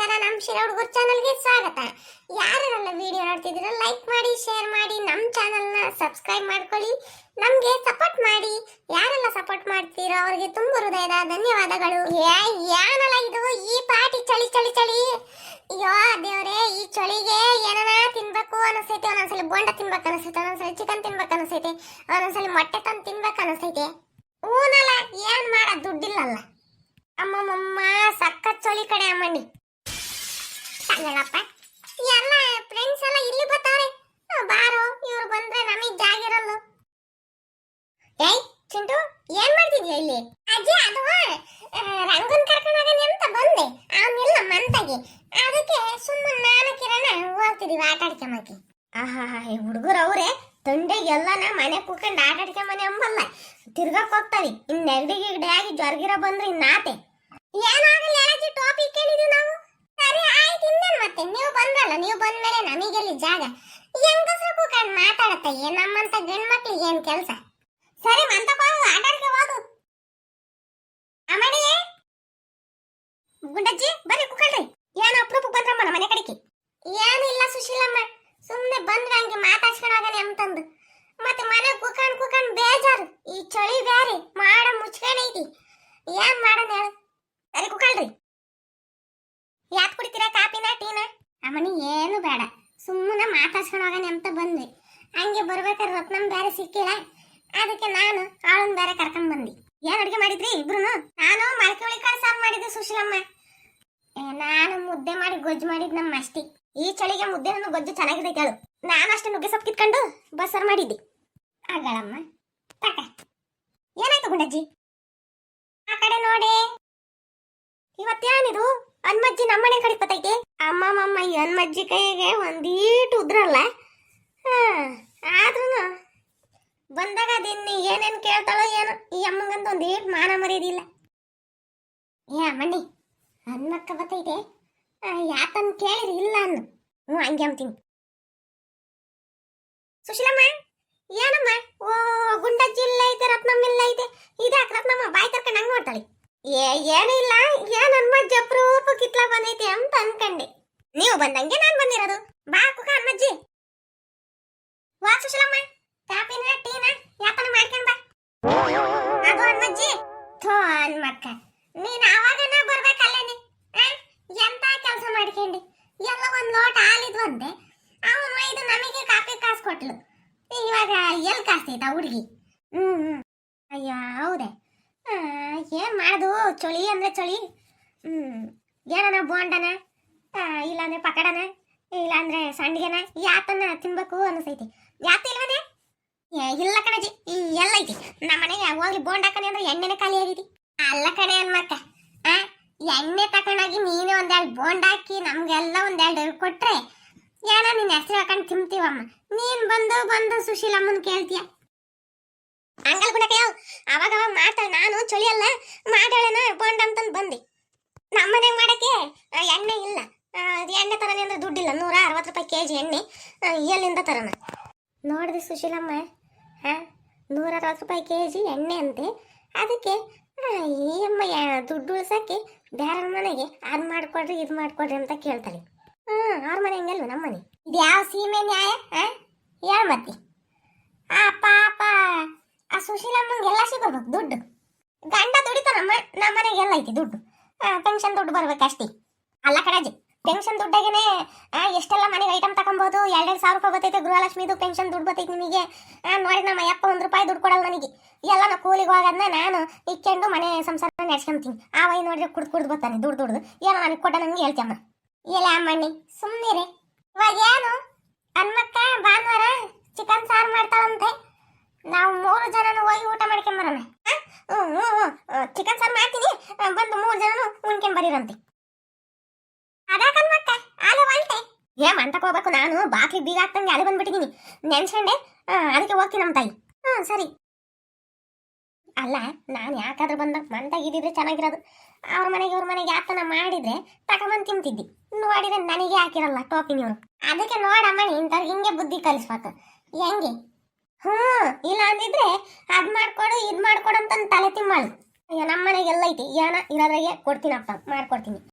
ನಮಸ್ಕಾರ ನಮ್ಮ ಶಿರ ಹುಡುಗರ ಚಾನಲ್ಗೆ ಸ್ವಾಗತ. ಯಾರು ನನ್ನ ವಿಡಿಯೋ ನೋಡ್ತಿದ್ದೀರೋ ಲೈಕ್ ಮಾಡಿ ಶೇರ್ ಮಾಡಿ ನಮ್ಮ ಚಾನಲ್ನ ಸಬ್ಸ್ಕ್ರೈಬ್ ಮಾಡ್ಕೊಳ್ಳಿ. ನಮಗೆ ಸಪೋರ್ಟ್ ಮಾಡಿ. ಯಾರೆಲ್ಲ ಸಪೋರ್ಟ್ ಮಾಡ್ತೀರೋ, ಅವರಿಗೆ ತುಂಬ ಹೃದಯದ ಧನ್ಯವಾದಗಳು. ಏನಲ್ಲ ಇದು? ಈ ಪಾಟಿ ಚಳಿ ಚಳಿ ಚಳಿ. ಅಯ್ಯೋ, ದೇವ್ರೆ, ಈ ಚಳಿಗೆ ಏನನ ತಿನ್ಬೇಕು ಅನಿಸೈತೆ, ಒಂದೊಂದ್ಸಲಿ ಬೋಂಡ ತಿನ್ಬೇಕು ಅನಿಸೈತೆ, ಒಂದೊಂದ್ಸಲಿ ಚಿಕನ್ ತಿನ್ಬೇಕು ಅನಿಸೈತೆ, ಒಂದೊಂದ್ಸಲಿ ಮೊಟ್ಟೆ ತಂದು ತಿನ್ಬೇಕು ಅನಿಸೈತೆ. ಊನಲ್ಲ ಏನು ಮಾಡೋದು ದುಡ್ಡಿಲ್ಲಲ್ಲ. ಅಮ್ಮಮ್ಮಮ್ಮ, ಸಖತ್ ಚಳಿ ಕಡೆ ಅಮ್ಮಣ್ಣಿ. ತಗೊಳಪ್ಪ ಎಲ್ಲ ಫ್ರೆಂಡ್ಸ್ ಎಲ್ಲ ಇಲ್ಲಿ ಬರ್ತಾರೆ. ಬಾರೋ, ಇವ್ರು ಬಂದ್ರೆ ನಮಗೆ ಜಾಗ ಇರಲ್ಲ. ಏಯ್, ಚಿಂಟು, ಏನ್ ಮಾಡ್ತಿದ್ಯಾ ಇಲ್ಲಿ? ಅಜ್ಜಿ, ಅದು ರಂಗನ್ ಕರ್ಕೊಂಡು ಅಂತ ಬಂದೆ. ಅವನಿಲ್ಲ ಮಂತಾಗಿ. ಅದಕ್ಕೆ ಸುಮ್ಮನೆ ನಾನು ಕಿರಣ ಹೋಗ್ತಿದೀವಿ ಆಟ ಆಡ್ಕೊಂಬಕ್ಕೆ. ಆಹಾ ಹುಡುಗರು ತಂಡೆಗೆ ಎಲ್ಲಾನ ಮನೆ ಕೂತ್ಕೊಂಡು ಆಟ ಆಡ್ಕೊಂಬನೆ ಅಂಬಲ್ಲ. ತಿರ್ಗಕ್ ಹೋಗ್ತಾರಿ. ಇನ್ ನೆಗಡಿ ಗಿಗಡಿ ಆಗಿ ಜ್ವರ್ಗಿರ ಬಂದ್ರೆ ಇನ್ನಾತೆ ಏನಾಗಲ್ಲ ಯಾರಾಜಿ ಟಾಪ್ ಇಟ್ಕೊಂಡಿದೀವಿ ನಾವು. ಸರಿ ಇನ್ನೇನ್ ಮತ್ತೆ? ನೀವು ಬಂದ್ರಲ್ಲ ನೀವು ಬಂದ್ಮೇಲೆ ನಮಗೆಲ್ಲಿ ಜಾಗ? ಹೆಂಗಸ್ರು ಕೂತ್ಕೊಂಡು ಮಾತಾಡತ್ತೆ? ಏನ್ ನಮ್ಮಂತ ಗಂಡ್ ಮಕ್ಳಿಗೆ ಏನ್ ಕೆಲ್ಸ? ಸರಿ ಮಂತಪ್ಪ ಆಟ ಆಡ್ಕೆ ಹೋಗು. ಅಮ್ಮಡಿ, ಗುಂಡಜ್ಜಿ, ಬರ್ರಿ ಕೂಕಳ್ರಿ ಏನ್ ಅಪ್ರೂಪ ಬಂದ್ರಮ್ಮ ನಮ್ಮ ಮನೆ ಕಡೆಗೆ. ಏನಿಲ್ಲ ಸುಶೀಲಮ್ಮ. ಸುಮ್ಮನೆ ಬಂದ್ರೆ ಹಂಗೆ ಮಾತಾಡ್ಸ್ಕೊಂಡು ಹೋಗನೆ ಅಂತಂದು. ಮತ್ತೆ ಮನೆ ಕುಕಂಡ್ ಕುಕಂಡ್ ಬೇಜಾರು. ಈ ಚಳಿ ಬ್ಯಾರಿ ಮಾಡ ಮುಚ್ಕೊಂಡೈತಿ ಏನ್ ಮಾಡೋಣ ಹೇಳು ಸರಿ ಕುಕಳ್ರಿ ಯಾತ್ ಕುಡಿತೀರಾ ಕಾಪಿನ ಟೀನ ಅಮ್ಮನಿ ಏನು ಬೇಡ ಸುಮ್ಮನೆ ಮಾತಾಡ್ಸ್ಕೊಂಡು ಹೋಗನೆ ಅಂತ ಬಂದ್ವಿ. ಹಂಗೆ ಬರ್ಬೇಕಾದ್ರೆ ರತ್ನಂ ಬೇರೆ ಸಿಕ್ಕಿಲ್ಲ. ಅದಕ್ಕೆ ನಾನು ಅವಳನ್ನ ಬೇರೆ ಕರ್ಕೊಂಡ್ ಬಂದಿ ಏನ್ ಅಡುಗೆ ಮಾಡಿದ್ರಿ ಇಬ್ರು ನಾನು ಮಳಕೆ ಕಾಳು ಸಾರು ಮಾಡಿದ್ದೆ ಸುಶೀಲಮ್ಮ. ನಾನು ಮುದ್ದೆ ಮಾಡಿ ಗೊಜ್ಜು ಮಾಡಿದ್ ನಮ್ಮ ಅಷ್ಟಿ. ಈ ಚಳಿಗೆ ಮುದ್ದೆ ಗೊಜ್ಜು ಚೆನ್ನಾಗಿದೆ ಕೇಳು ನಾನು ಅಷ್ಟೇ ನುಗ್ಗೆ ಸೊಪ್ಪು ಕಿತ್ಕೊಂಡು ಬಸ್ಸಾರು ಮಾಡಿದ್ದೆ. ಆಗಳಮ್ಮ ತಕ ಏನಾಯ್ತು ಗುಂಡಜ್ಜಿ ಆ ಕಡೆ ನೋಡಿ ಇವತ್ತೇನಿದು ಹನ್ಮಜ್ಜಿ ನಮ್ಮನೆ ಕಡೆ ಬತ್ತೈತೆ ಅಮ್ಮಮ್ಮಮ್ಮ ಮಜ್ಜಿ ಕೈಗೆ ಒಂದೀಟು ಉದ್ರಲ್ಲ? ಆದ್ರೂ ಬಂದಾಗ ಅದಿನ್ನು ಏನೇನ್ ಕೇಳ್ತಾಳೋ ಏನು ಈ ಅಮ್ಮಂಗಂತ ಒಂದೀಟ್ ಮಾನ ಮರ್ಯಾದಿಲ್ಲ ಏ ಅಮ್ಮಣ್ಣಿ ಅನ್ನಕ್ಕ ಬತ್ತೈತೆ ಯಾತನ್ ಕೇಳಿರಿ, ಇಲ್ಲ ಅನ್ನು. ಹ್ಞೂ, ಹಂಗೆ ಅಂತೀನಿ ಸುಶೀಲಮ್ಮ, ಏನಮ್ಮ? ಓ ಗುಂಡಜ್ಜಿ ಇಲ್ಲ ಐತೆ ರತ್ನಮ್ಮ ಇಲ್ಲ ಐತೆ ಇದ್ಯಾಕೆ ರತ್ನಮ್ಮ? ಬಾಯಿ ಕರ್ಕೊಂಡು ಹಂಗೆ ನೋಡ್ತಾಳೆ. ಏ ಏನಿಲ್ಲ ಏನ್ ಅನ್ಮಜ್ಜಿ ಅಪ್ರೂಪ? ನೀವು ಬಂದಂಗೆ ನಾನು ಬಂದಿರೋದು. ಬಾ ಕುಕ ಅಮ್ಮಜ್ಜಿ. ವಾ ಸುಶಲಮ್ಮ ಕಾಪಿನ ಟೀನ ಯಾಪನ ಮಾಡ್ಕೊಂಡ್ ಬಾ. ಅದು ಅಮ್ಮಜ್ಜಿ, ಥೋ ಅನ್ಮಕ್ಕ ನೀನ್ ಆವಾಗನ ಬರ್ಬೇಕಲ್ಲೇನೆ? ಎಂತ ಕೆಲಸ ಮಾಡ್ಕೊಂಡಿ? ಎಲ್ಲ ಒಂದ್ ಲೋಟ ಹಾಲಿದ್ವಂತೆ ಅವನು ಇದು ನಮಗೆ ಕಾಫಿ ಕಾಸು ಕೊಟ್ಲು. ಇವಾಗ ಎಲ್ಲಿ ಕಾಸ್ತೈತ ಹುಡುಗಿ? ಹ್ಮ್ ಹ್ಮ್. ಅಯ್ಯೋ, ಹೌದೇ. ಏನ್ ಮಾಡೋದು? ಚಳಿ ಅಂದ್ರೆ ಚಳಿ. ಹ್ಮ್, ಏನನ ಬೋಂಡನ? ಇಲ್ಲಾಂದ್ರೆ ಪಕಡನ, ಇಲ್ಲಾಂದ್ರೆ ಸಂಡಿಗೆನ ಯಾತನ್ನ ತಿನ್ಬೇಕು ಅನಿಸೈತಿ. ಯಾತ ಇಲ್ವನೆ? ಇಲ್ಲ ಕಣಜಿ, ಈ ಎಲ್ಲೈತಿ ನಮ್ಮ ಮನೆಗೆ ಹೋಗ್ಲಿ ಬೋಂಡ್ ಹಾಕನೆ ಅಂದ್ರೆ ಎಣ್ಣೆನೆ ಖಾಲಿ ಆಗೈತಿ. ಅಲ್ಲ ಕಣೆ ಅನ್ಮಕ್ಕ ಆ, ಎಣ್ಣೆ ತಕೊಂಡಾಗಿ ನೀನೇ ಒಂದೆರಡು ಬೋಂಡ್ ಹಾಕಿ ನಮ್ಗೆಲ್ಲ ಒಂದೆರಡು ಕೊಟ್ರೆ, ಏನೋ ನಿನ್ನ ಹೆಸರು ಹಾಕೊಂಡು ತಿಂತೀವಮ್ಮ ನೀನ್ ಬಂದು ಬಂದು ಸುಶೀಲಮ್ಮನ್ ಕೇಳ್ತೀಯ? ಹಂಗಲ್ ಗುಣಕಯ್ಯ ಅವಾಗ ಅವಾಗ ಮಾಡ್ತಾಳೆ ನಾನು ಚಳಿಯಲ್ಲ ಮಾಡಾಳನ ಬೋಂಡ್ ಅಂತಂದು ಬಂದೆ. ನಮ್ಮನೆ ಮಾಡಕ್ಕೆ ಎಣ್ಣೆ ಇಲ್ಲ. ಅದು ಎಣ್ಣೆ ತರನೇ ಅಂದ್ರೆ ದುಡ್ಡಿಲ್ಲ, ನೂರ ಅರವತ್ತು ರೂಪಾಯಿ ಕೆ ಜಿ ಎಣ್ಣೆ ಎಲ್ಲಿಂದ ತರೋಣ. ನೋಡಿದೆ ಸುಶೀಲಮ್ಮ, ಹಾ, ನೂರ ಅರವತ್ತು ರೂಪಾಯಿ ಕೆ ಜಿ ಎಣ್ಣೆ ಅಂತೆ. ಅದಕ್ಕೆ ಈ ಅಮ್ಮ ದುಡ್ಡು ಉಳಿಸಕ್ಕೆ ಬೇರೆ ಮನೆಗೆ ಅದು ಮಾಡ್ಕೊಡ್ರಿ, ಇದು ಮಾಡ್ಕೊಡ್ರಿ ಅಂತ ಕೇಳ್ತಾಳೆ. ಹ್ಞೂ ಅವ್ರ ಮನೆ ಹಂಗಲ್ವ ನಮ್ಮ ಮನೆ? ಇದು ಯಾವ ಸೀಮೆ ನ್ಯಾಯ, ಹಾಂ? ಹೇಳ ಮತ್ತೆ. ಆ, ಪಾಪ, ಆ ಸುಶೀಲಮ್ಮಂಗೆ ಎಲ್ಲ ಸಿಗೋಬೇಕು ದುಡ್ಡು. ಗಂಡ ದುಡಿತಾನಮ್ಮ ನಮ್ಮ ಮನೆಗೆ ಎಲ್ಲ ಐತಿ ದುಡ್ಡು. ಪೆನ್ಷನ್ ದುಡ್ಡು ಬರ್ಬೇಕಷ್ಟೇ. ಅಲ್ಲ ಕಣಜಿ ಪೆನ್ಷನ್ ದುಡ್ಡಾಗೇನೆ. ಎಷ್ಟೆಲ್ಲ ಮನೆಗೆ ಐಟಮ್ ತಗೊಬೋದು? ಎರಡೆರಡು ಸಾವಿರ ರೂಪಾಯಿ ಬರ್ತೈತೆ ಗೃಹಲಕ್ಷ್ಮಿದು ಪೆನ್ಷನ್ ದುಡ್ಡು ಬರ್ತೈತೆ ನಿಮಗೆ. ನೋಡಿ ನಮ್ಮ ಅಯ್ಯಪ್ಪ ಒಂದು ರೂಪಾಯಿ ದುಡ್ಡು ಕೊಡಲ್ಲ ನನಗೆ. ಎಲ್ಲ ನಾ ಕೂಲಿಗೆ ಹೋಗೋದನ್ನ ನಾನು ಇಕ್ಕೊಂಡು ಮನೆ ಸಂಸಾರ ನಡೆಸ್ಕೊಂತೀನಿ. ಆ ವೈ ನೋಡಿದ್ರೆ ಕುಡ್ದು ಕುಡ್ದು ಬರ್ತಾನೆ ದುಡ್ಡು ದುಡ್ದು. ಏನೋ ನನಗೆ ಕೊಟ್ಟ ನನಗೆ ಹೇಳ್ತಮ್ಮ ಇಲ್ಲ ಅಮ್ಮಣ್ಣಿ ಸುಮ್ಮನೆ ಇವಾಗ ಏನು ಅನ್ಮಕ್ಕ ಭಾನುವಾರ ಚಿಕನ್ ಸಾರು ಮಾಡ್ತಾಳಂತೆ. ನಾವು ಮೂರು ಜನನು ಹೋಗಿ ಊಟ ಮಾಡ್ಕೊಂಬರೋಣ ಚಿಕನ್ ಸಾರು ಮಾಡ್ತೀನಿ. ಬಂದು ಮೂರು ಜನನು ಉಣ್ಕೊಂಡ್ ಬರೀರಂತೆ ಮತ್ತೆ ಆಲೆ ಹೊಲ್ಟೆ ಏ ಮಂಟಕ್ಕೆ ಹೋಗ್ಬೇಕು ನಾನು ಬಾಕಿ ಬೀಗ ಹಾಕ್ತಂಗೆ ಅಲ್ಲಿ ಬಂದ್ಬಿಟ್ಟಿದ್ದೀನಿ ನೆನ್ಸ್ಕೊಂಡೆ ಅದಕ್ಕೆ ಹೋಗ್ತೀನಿ ನಮ್ಮ ತಾಯಿ. ಹ್ಞೂ ಸರಿ. ಅಲ್ಲ, ನಾನು ಯಾಕಾದ್ರೂ ಬಂದ ಮಂತಾಗಿದ್ದಿದ್ರೆ ಚೆನ್ನಾಗಿರೋದು. ಅವ್ರ ಮನೆಗೆ, ಇವ್ರ ಮನೆಗೆ ಯಾತನ ಮಾಡಿದ್ರೆ ತಗೊಂಬಂದು ತಿಂತಿದ್ದಿ. ನೋಡಿದ್ರೆ ನನಗೆ ಹಾಕಿರಲ್ಲ ಟೋಪಿನ ಇವರು ಅದಕ್ಕೆ ನೋಡಮ್ಮ ಇಂಥವ್ರು ಹಿಂಗೆ ಬುದ್ಧಿ ಕಲಿಸ್ಬೇಕು ಹೆಂಗೆ? ಹ್ಞೂ ಇಲ್ಲ ಅಂದಿದ್ರೆ ಅದ್ ಮಾಡ್ಕೊಡು, ಇದು ಮಾಡ್ಕೊಡು ಅಂತ ತಲೆ ತಿಮ್ಮಳು. ಅಯ್ಯೋ ನಮ್ಮ ಮನೆಗೆಲ್ಲ ಐತಿ. ಏನ, ಇರೋದ್ರಾಗೆ ಕೊಡ್ತೀನಪ್ಪ, ಮಾಡ್ಕೊಡ್ತೀನಿ.